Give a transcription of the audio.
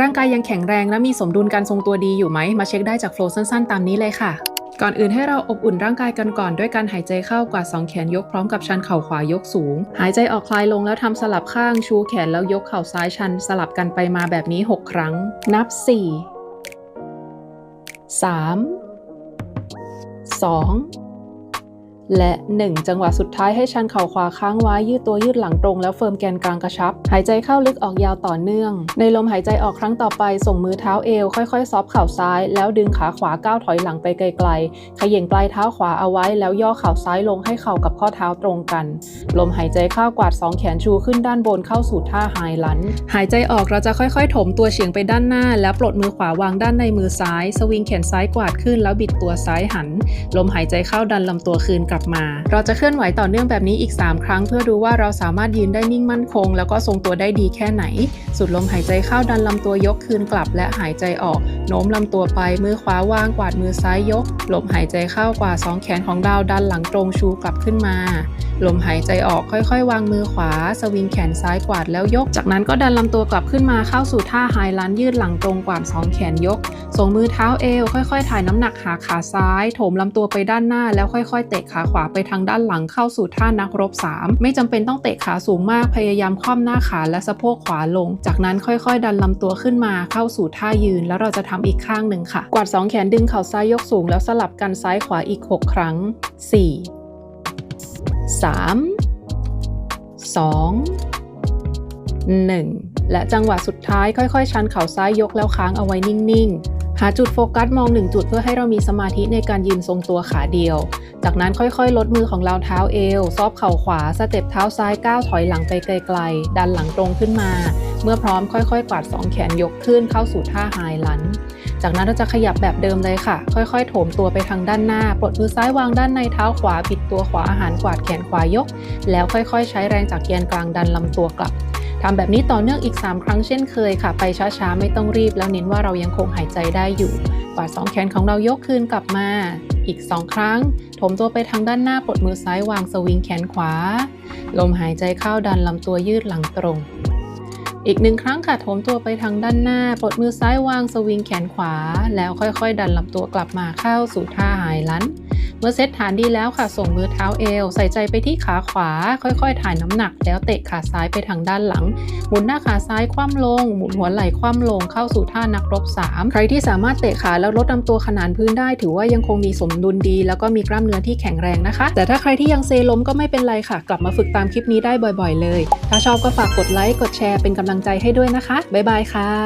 ร่างกายยังแข็งแรงและมีสมดุลการทรงตัวดีอยู่ไหม มาเช็คได้จากโฟล์สั้นๆ ตามนี้เลยค่ะ ก่อนอื่นให้เราอบอุ่นร่างกายกันก่อนด้วยการหายใจเข้ากวาดสองแขนยกพร้อมกับชันเข่าขวายกสูง หายใจออกคลายลงแล้วทำสลับข้างชูแขนแล้วยกเข่าซ้ายชันสลับกันไปมาแบบนี้ 6 ครั้ง นับ 4 3 2 และ 1 จังหวะสุดท้ายให้ชันเข่าขวาค้างไว้ยืดตัวยืดหลังตรงแล้วเฟิร์มแกนกลางกระชับ หายใจเข้าลึกออกยาวต่อเนื่อง ในลมหายใจออกครั้งต่อไปส่งมือเท้าเอวค่อยๆซอฟเข่าซ้าย แล้วดึงขาขวาก้าวถอยหลังไปไกลๆขย่งปลายเท้าขวาเอาไว้แล้วย่อเข่าซ้ายลงให้เข่ากับข้อเท้าตรงกัน ลมหายใจเข้ากวาดสองแขนชูขึ้นด้านบนเข้าสู่ท่าไฮลันหายใจออกเราจะค่อยๆ ถมตัวเฉียงไปด้านหน้า แล้วปลดมือขวาวางด้านในมือซ้าย สวิงแขนซ้ายกวาดขึ้นแล้วบิดตัวซ้ายหัน ลมหายใจเข้าดันลำตัวคืนกลับมา เราจะเคลื่อนไหวต่อเนื่องแบบนี้อีก 3 ครั้ง เพื่อดูว่าเราสามารถยืนได้นิ่งมั่นคง แล้วก็ทรงตัวได้ดีแค่ไหน สุดลมหายใจเข้าดันลำตัวยกคืนกลับ และหายใจออก โน้มลำตัวไปมือขวาวางกวาดมือซ้ายยกลมหายใจเข้ากวาดสองแขนของดาวดันหลังตรงชูกลับขึ้นมา ลมหายใจออกค่อยๆ วางมือขวา สวิงแขนซ้ายกวาดแล้วยก จากนั้นก็ดันลำตัวกลับขึ้นมาเข้าสู่ท่าไฮลันยืดหลังตรงกวาดสองแขนยก ส่งมือเท้าเอว ค่อยๆ ถ่ายน้ำหนักหาขาซ้าย โถมลำตัวไปด้านหน้าแล้วค่อยๆ เตะขาขวาไปทางด้านหลังเข้าสู่ท่านักรบ 3 ไม่จำเป็นต้องเตะขาสูงมากพยายามคว่ำหน้าขาและสะโพกขวาลง จากนั้นค่อยๆ ดันลำตัวขึ้นมาเข้าสู่ท่ายืน แล้วเราจะทำอีกข้างหนึ่งค่ะ กวาดสองแขนดึงเข่าซ้ายยกสูง แล้วสลับกันซ้ายขวาอีก 6 ครั้ง 4 3 2 1 และจังหวะสุดท้ายค่อยๆ ชันเข่าซ้ายยกแล้วค้างเอาไว้นิ่งๆ หาจุดโฟกัสมองหนึ่งจุดเพื่อให้เรามีสมาธิในการยืนทรงตัวขาเดียว จากนั้นค่อยๆ ลดมือของเราเท้าเอว ซอบเข่าขวา สเต็ปเท้าซ้ายก้าวถอยหลังไปไกลๆ ดันหลังตรงขึ้นมา เมื่อพร้อมค่อยๆ กวาดสองแขนยกขึ้นเข้าสู่ท่าไฮลัน จากนั้นเราจะขยับแบบเดิมเลยค่ะ ค่อยๆ โถมตัวไปทางด้านหน้า ปลดมือซ้ายวางด้านในเท้าขวาบิดตัวขวาอาหารกวาดแขนขวายก แล้วค่อยๆ ใช้แรงจากแกนกลางดันลำตัวกลับทำแบบนี้ต่อเนื่องอีก 3 ครั้งเช่นเคยค่ะ ไปช้าๆ ไม่ต้องรีบแล้วเน้นว่าเรายังคงหายใจได้อยู่กวาดสองแขนของเรายกคืนกลับมา อีก 2 ครั้งถมตัวไปทางด้านหน้าปลดมือซ้ายวางสวิงแขนขวา ลมหายใจเข้าดันลำตัวยืดหลังตรง อีกหนึ่งครั้งค่ะโถมตัวไปทางด้านหน้า ปลดมือซ้ายวางสวิงแขนขวา แล้วค่อยๆ ดันลำตัวกลับมาเข้าสู่ท่าหายลัน เมื่อเซตฐานดีแล้วค่ะ ส่งมือเท้าเอว ใส่ใจไปที่ขาขวา ค่อยๆ ถ่ายน้ำหนัก แล้วเตะขาซ้ายไปทางด้านหลัง หมุนหน้าขาซ้ายคว่ำลง หมุนหัวไหล่คว่ำลง เข้าสู่ท่านักรบ 3 ใครที่สามารถเตะขาแล้วลดลำตัวขนานพื้นได้ ถือว่ายังคงมีสมดุลดี แล้วก็มีกล้ามเนื้อที่แข็งแรงนะคะ แต่ถ้าใครที่ยังเซล้มก็ไม่เป็นไรค่ะ กลับมาฝึกตามคลิปนี้ได้บ่อย ๆ เลย ถ้าชอบก็ฝากกดไลค์ กดแชร์ เป็นกำลังใจให้ด้วยนะคะ บ๊ายบายค่ะ